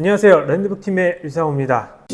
안녕하세요. 랜드북 팀의 유상호입니다.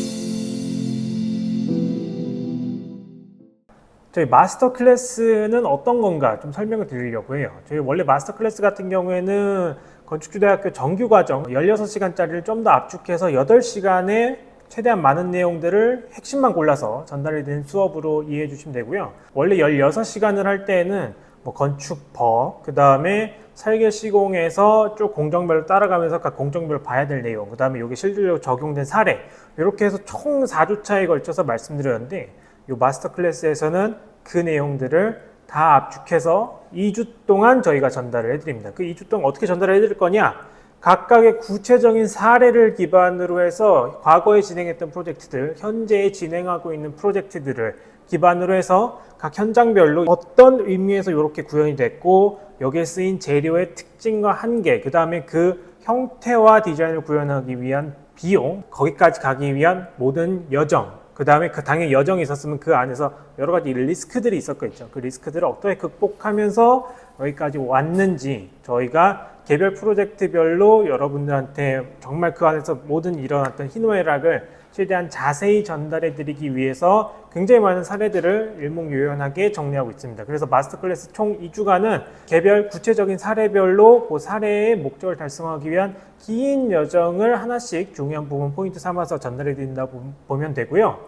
저희 마스터 클래스는 어떤 건가 좀 설명을 드리려고 해요. 저희 원래 마스터 클래스 같은 경우에는 건축주대학교 정규 과정 16시간짜리를 좀 더 압축해서 8시간에 최대한 많은 내용들을 핵심만 골라서 전달이 된 수업으로 이해해 주시면 되고요. 원래 16시간을 할 때는 뭐 건축법, 그 다음에 설계 시공에서 쭉 공정별로 따라가면서 각 공정별로 봐야 될 내용, 그 다음에 이게 실질적으로 적용된 사례, 이렇게 해서 총 4주차에 걸쳐서 말씀드렸는데, 이 마스터 클래스에서는 그 내용들을 다 압축해서 2주 동안 저희가 전달을 해드립니다. 그 2주 동안 어떻게 전달을 해드릴 거냐? 각각의 구체적인 사례를 기반으로 해서 과거에 진행했던 프로젝트들, 현재 진행하고 있는 프로젝트들을 기반으로 해서 각 현장별로 어떤 의미에서 이렇게 구현이 됐고 여기에 쓰인 재료의 특징과 한계, 그 다음에 그 형태와 디자인을 구현하기 위한 비용, 거기까지 가기 위한 모든 여정, 그 다음에 그 당연히 여정이 있었으면 그 안에서 여러 가지 리스크들이 있었겠죠. 그 리스크들을 어떻게 극복하면서 여기까지 왔는지 저희가 개별 프로젝트별로 여러분들한테 정말 그 안에서 모든 일어났던 희노애락을 최대한 자세히 전달해 드리기 위해서 굉장히 많은 사례들을 일목요연하게 정리하고 있습니다. 그래서 마스터 클래스 총 2주간은 개별 구체적인 사례별로 그 사례의 목적을 달성하기 위한 긴 여정을 하나씩 중요한 부분 포인트 삼아서 전달해 드린다 보면 되고요.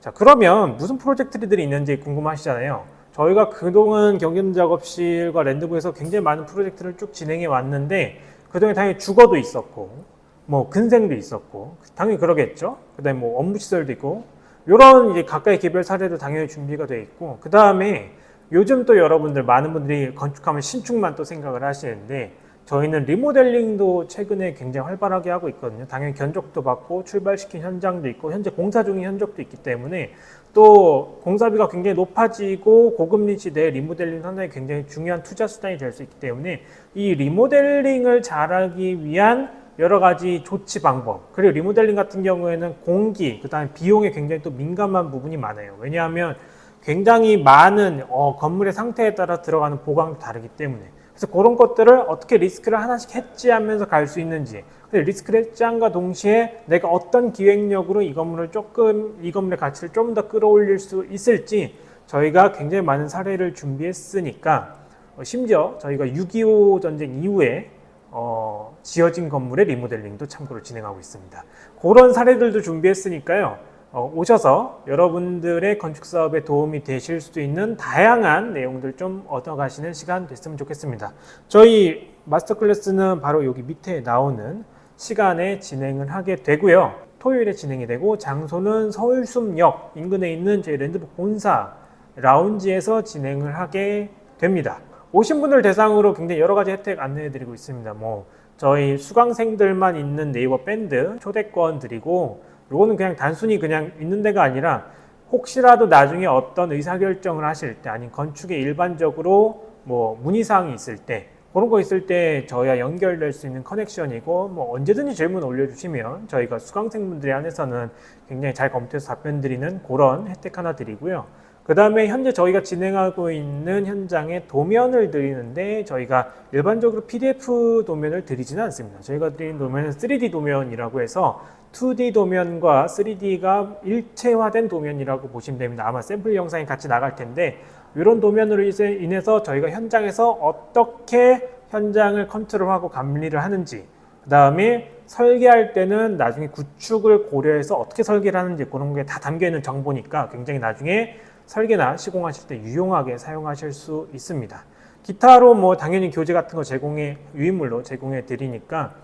자, 그러면 무슨 프로젝트들이 있는지 궁금하시잖아요. 저희가 그동안 경영 작업실과 랜드부에서 굉장히 많은 프로젝트를 쭉 진행해 왔는데 그동안 당연히 주거도 있었고 뭐 근생도 있었고 당연히 그러겠죠. 그다음에 뭐 업무 시설도 있고 이런 이제 각각의 개별 사례도 당연히 준비가 돼 있고 그 다음에 요즘 또 여러분들 많은 분들이 건축하면 신축만 또 생각을 하시는데 저희는 리모델링도 최근에 굉장히 활발하게 하고 있거든요. 당연히 견적도 받고 출발시킨 현장도 있고 현재 공사 중인 현적도 있기 때문에 또 공사비가 굉장히 높아지고 고금리 시대에 리모델링 상당히 굉장히 중요한 투자 수단이 될 수 있기 때문에 이 리모델링을 잘하기 위한 여러 가지 조치 방법 그리고 리모델링 같은 경우에는 공기 그다음에 비용에 굉장히 또 민감한 부분이 많아요. 왜냐하면 굉장히 많은 어, 건물의 상태에 따라 들어가는 보강도 다르기 때문에 그래서 그런 것들을 어떻게 리스크를 하나씩 해지하면서 갈 수 있는지 근데 리스크를 해지함과 동시에 내가 어떤 기획력으로 이 건물을 조금 이 건물의 가치를 좀 더 끌어올릴 수 있을지 저희가 굉장히 많은 사례를 준비했으니까 어, 심지어 저희가 6.25 전쟁 이후에 어, 지어진 건물의 리모델링도 참고로 진행하고 있습니다. 그런 사례들도 준비했으니까요. 어, 오셔서 여러분들의 건축 사업에 도움이 되실 수 있는 다양한 내용들 좀 얻어가시는 시간 됐으면 좋겠습니다. 저희 마스터 클래스는 바로 여기 밑에 나오는 시간에 진행을 하게 되고요. 토요일에 진행이 되고 장소는 서울숲역 인근에 있는 저희 랜드북 본사 라운지에서 진행을 하게 됩니다. 오신 분들 대상으로 굉장히 여러 가지 혜택 안내해 드리고 있습니다. 뭐 저희 수강생들만 있는 네이버 밴드 초대권 드리고 요거는 그냥 단순히 그냥 있는 데가 아니라 혹시라도 나중에 어떤 의사결정을 하실 때 아니면 건축에 일반적으로 뭐 문의사항이 있을 때 그런 거 있을 때 저희와 연결될 수 있는 커넥션이고 뭐 언제든지 질문 올려주시면 저희가 수강생분들에 한해서는 굉장히 잘 검토해서 답변 드리는 그런 혜택 하나 드리고요. 그 다음에 현재 저희가 진행하고 있는 현장에 도면을 드리는데 저희가 일반적으로 PDF 도면을 드리지는 않습니다. 저희가 드리는 도면은 3D 도면이라고 해서 2D 도면과 3D가 일체화된 도면이라고 보시면 됩니다. 아마 샘플 영상이 같이 나갈 텐데 이런 도면으로 인해서 저희가 현장에서 어떻게 현장을 컨트롤하고 감리를 하는지 그 다음에 설계할 때는 나중에 구축을 고려해서 어떻게 설계를 하는지 그런 게 다 담겨 있는 정보니까 굉장히 나중에 설계나 시공하실 때 유용하게 사용하실 수 있습니다. 기타로 뭐 당연히 교재 같은 거 제공해 유인물로 제공해 드리니까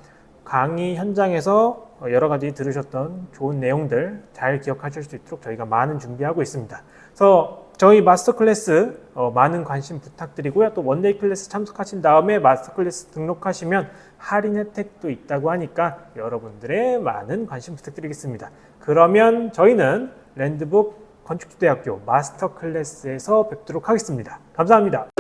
강의 현장에서 여러 가지 들으셨던 좋은 내용들 잘 기억하실 수 있도록 저희가 많은 준비하고 있습니다. 그래서 저희 마스터 클래스 어, 많은 관심 부탁드리고요. 또 원데이 클래스 참석하신 다음에 마스터 클래스 등록하시면 할인 혜택도 있다고 하니까 여러분들의 많은 관심 부탁드리겠습니다. 그러면 저희는 랜드북 건축대학교 마스터 클래스에서 뵙도록 하겠습니다. 감사합니다.